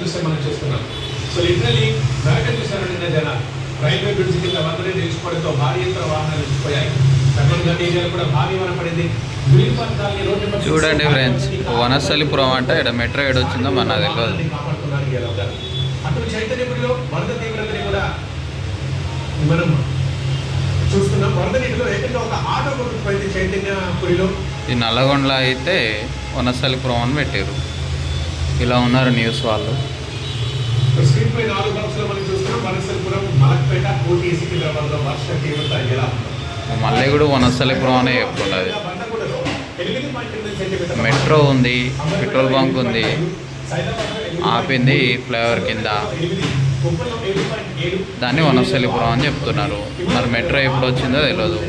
దృశ్యం మనం చూస్తున్నాం. సో లిటరలీ నరక చూశారు నిన్న జన రైల్వే బ్రిడ్జ్ కింద వందనే నిలిచిపోవడంతో భారీ యంత్ర వాహనాలు నిలిచిపోయాయి. చూడండి ఫ్రెండ్స్ వనస్థలిపురం అంటే ఇక్కడ మెట్రో ఏడు వచ్చిందో మన తెలియదు వాహనాన్ని కాపాడుతున్నారు ఈ ఎలా గారు. అటు చైతన్యపురిలో వరద తీవ్రతని కూడా మనం చూస్తున్నాం. వరద నీటిలో ఏకంగా ఒక ఆటో కొట్టుకుపోయింది చైతన్యపురిలో ఈ నల్లగొండలో అయితే వనస్థలిపురం అని పెట్టారు. ఇలా ఉన్నారు న్యూస్ వాళ్ళు. స్క్రీన్ పై నాలుగు బాక్సులు మనం చూస్తున్నాం వనసలపురం మలక్పేట కోటి సికింద్రాబాద్లో వర్ష తీవ్రత ఎలా ఉందో. మళ్ళీ కూడా వనస్థలిపురం అనే సెంటీమీటర్ల మెట్రో ఉంది పెట్రోల్ బంక్ ఉంది. ఆపింది ఫ్లైఓవర్ కింద. దాన్ని వనస్థలిపురం అని చెప్తున్నారు. మరి మెట్రో ఎప్పుడు వచ్చిందో తెలియదు